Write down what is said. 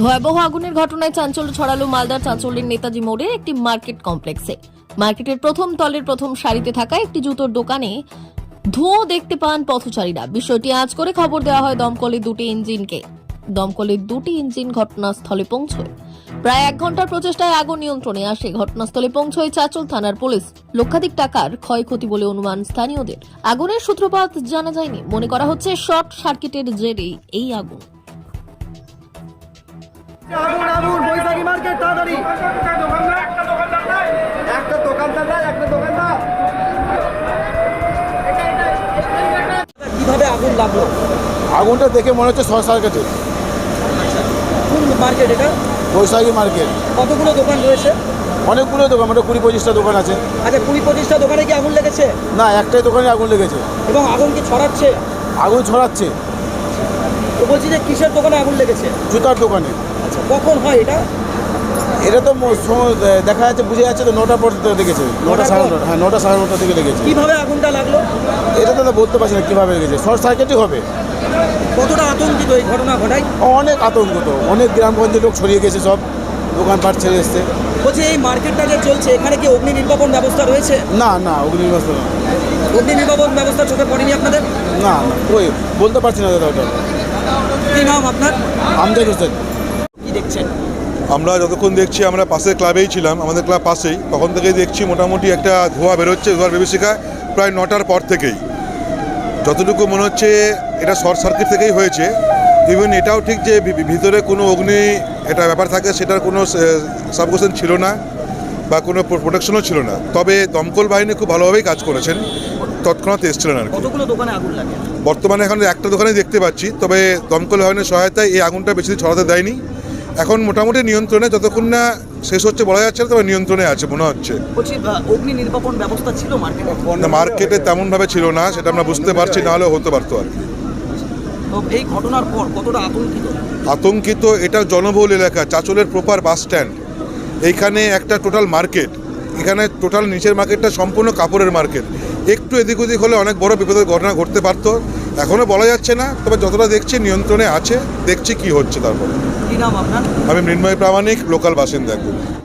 ভয়াবহ আগুনের ঘটনায় চাঞ্চল্য ছড়ালো মালদার চাঞ্চল্যের নেতাজি মোড়ে একটি মার্কেট কমপ্লেক্সে। মার্কেটের প্রথম তলের প্রথম সারিতে থাকা একটি জুতোর দোকানে ধোঁয়া দেখতে পান পথচারীরা। বিষয়টি আজ করে খবর দেওয়া হয় দমকলের দুটি ইঞ্জিনকে। দমকলের দুটি ইঞ্জিন ঘটনাস্থলে পৌঁছয়। প্রায় এক ঘণ্টার প্রচেষ্টায় আগুন নিয়ন্ত্রণে আসে। ঘটনাস্থলে পৌঁছয় চাচল থানার পুলিশ। লক্ষাধিক টাকার ক্ষয়ক্ষতি বলে অনুমান স্থানীয়দের। আগুনের সূত্রপাত জানা যায়নি। মনে করা হচ্ছে শর্ট সার্কিটের জেরেই এই আগুন। আগুন আগুন বৈশাখী মার্কেট তাড়াতাড়ি। একটা দোকানদার নাই একটা দোকানদার কীভাবে আগুন লাগল? আগুনটা দেখে মনে হচ্ছে শর্ট সার্কিটে। কোন মার্কেট এটা? বৈশাখী মার্কেট। কতগুলো দোকান রয়েছে? অনেকগুলো দোকান মানে কুড়ি পঁচিশটা দোকান আছে। আচ্ছা কুড়ি পঁচিশটা দোকানে কি আগুন লেগেছে? না একটাই দোকানে আগুন লেগেছে। এবং আগুন কি ছড়াচ্ছে? আগুন ছড়াচ্ছে। তো বলছি যে কিসের দোকানে আগুন লেগেছে? জুতার দোকানে। আচ্ছা কখন হয় এটা? এটা তো দেখা যাচ্ছে বুঝে যাচ্ছে তো নটার পর থেকে লেগেছে নটা সাড়ে নটা হ্যাঁ নটা সাড়ে নটা থেকে লেগেছে কীভাবে আগুনটা লাগল? এটা তো বলতে পারছি না কীভাবে লেগেছে। শর্ট সার্কিটই হবে। কতটা আতঙ্কিত এই ঘটনা ঘটায়? অনেক আতঙ্ক তো অনেক গ্রামগঞ্জের লোক ছড়িয়ে গেছে সব। দোকানপাট ছেড়ে এসছে। বলছি এই মার্কেটটা যে চলছে এখানে কি অগ্নি নির্বাপন ব্যবস্থা রয়েছে? না না অগ্নিবাস্ত না। অগ্নি নির্বাপন ব্যবস্থা চোখে পড়েনি আপনাদের? না না ওই বলতে পারছি না দাদা ওটা। কি নাম আপনার? আমজাদ হোসেন। দেখছেন? আমরা যতক্ষণ দেখছি আমরা পাশের ক্লাবেই ছিলাম আমাদের ক্লাব পাশেই। তখন থেকেই দেখছি মোটামুটি একটা ধোঁয়া বেরোচ্ছে ধোঁয়ার বিভীষিকা প্রায় নটার পর থেকেই। যতটুকু মনে হচ্ছে এটা শর্ট সার্কিট থেকেই হয়েছে। ইভেন এটাও ঠিক যে ভিতরে কোনো অগ্নি এটা ব্যাপার থাকে সেটার কোনো সাবকোশন ছিল না বা কোনো প্রোটেকশনও ছিল না। তবে দমকল বাহিনী খুব ভালোভাবেই কাজ করেছেন। তৎক্ষণাৎ এসেছিলেন আর কি। বর্তমানে এখন একটা দোকানে দেখতে পাচ্ছি তবে দমকল বাহিনীর সহায়তায় এই আগুনটা বেশি দিন ছড়াতে দেয়নি। এখন মোটামুটি নিয়ন্ত্রণে যতক্ষণ না শেষ হচ্ছে বলা যাচ্ছে না তবে নিয়ন্ত্রণে আছে মনে হচ্ছে। অগ্নি নির্বাপন ব্যবস্থা ছিল মার্কেটে মার্কেটে তেমনভাবে ছিল না সেটা আমরা বুঝতে পারছি না হলেও হতে পারতো আর এই ঘটনার পর কতটা আতঙ্কিত? আতঙ্কিত এটা জনবহুল এলাকা চাচলের প্রপার বাস স্ট্যান্ড এইখানে একটা টোটাল মার্কেট এখানে টোটাল নিচের মার্কেটটা সম্পূর্ণ কাপড়ের মার্কেট একটু এদিক ওদিক হলে অনেক বড় বিপদের ঘটনা ঘটতে পারতো এখনও বলা যাচ্ছে না তবে যতটা দেখছি নিয়ন্ত্রণে আছে দেখছি কি হচ্ছে তারপর। কি নাম আপনার? আমি মৃন্ময় প্রামাণিক লোকাল বাসিন্দা